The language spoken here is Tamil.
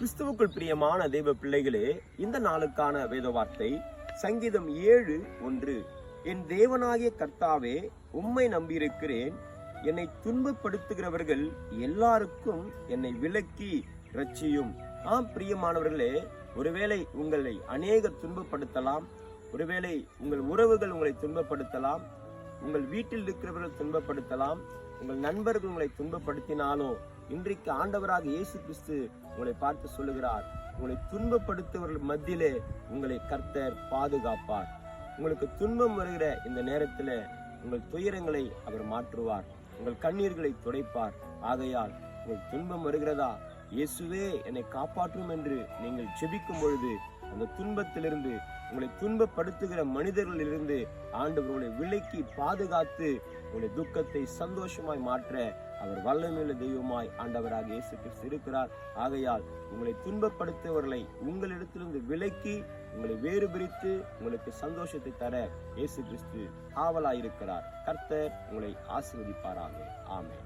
கிறிஸ்துவுக்குள் பிரியமான தெய்வ பிள்ளைகளே இந்த நாளுக்கான வேத வார்த்தை சங்கீதம் ஏழு ஒன்று. என் தேவனாகிய கர்த்தாவே உம்மை நம்பியிருக்கிறேன். என்னை துன்பப்படுத்துகிறவர்கள் எல்லாருக்கும் என்னை விலக்கி ரட்சியும் ஆம் பிரியமானவர்களே ஒருவேளை உங்களை அநேகர் துன்பப்படுத்தலாம் ஒருவேளை உங்கள் உறவுகள் உங்களை துன்பப்படுத்தலாம் உங்கள் வீட்டில் இருக்கிறவர்கள் துன்பப்படுத்தலாம் உங்கள் நண்பர்கள் உங்களை துன்பப்படுத்தினாலோ இன்றைக்கு ஆண்டவராக இயேசு கிறிஸ்து உங்களை பார்த்து சொல்லுகிறார். உங்களை துன்பப்படுத்துவர்கள் மத்தியிலே உங்களை கர்த்தர் பாதுகாப்பார். உங்களுக்கு துன்பம் வருகிற இந்த நேரத்தில் உங்கள் துயரங்களை அவர் மாற்றுவார். உங்கள் கண்ணீர்களை துடைப்பார். ஆகையால் உங்கள் துன்பம் வருகிறதா? இயேசுவே என்னை காப்பாற்றும் என்று நீங்கள் செபிக்கும் பொழுது அந்த துன்பத்திலிருந்து உங்களை துன்பப்படுத்துகிற மனிதர்களிலிருந்து ஆண்டவர் உங்களை விலக்கி பாதுகாத்து உங்களுடைய துக்கத்தை சந்தோஷமாய் மாற்ற அவர் வல்லமையுள்ள தெய்வமாய் ஆண்டவராக இயேசு கிறிஸ்து இருக்கிறார். ஆகையால் உங்களை துன்பப்படுத்தவர்களை உங்களிடத்திலிருந்து விலக்கி உங்களை வேறு பிரித்து உங்களுக்கு சந்தோஷத்தை தர இயேசு கிறிஸ்து ஆவலாயிருக்கிறார். கர்த்தர் உங்களை ஆசிர்வதிப்பாராக. ஆமே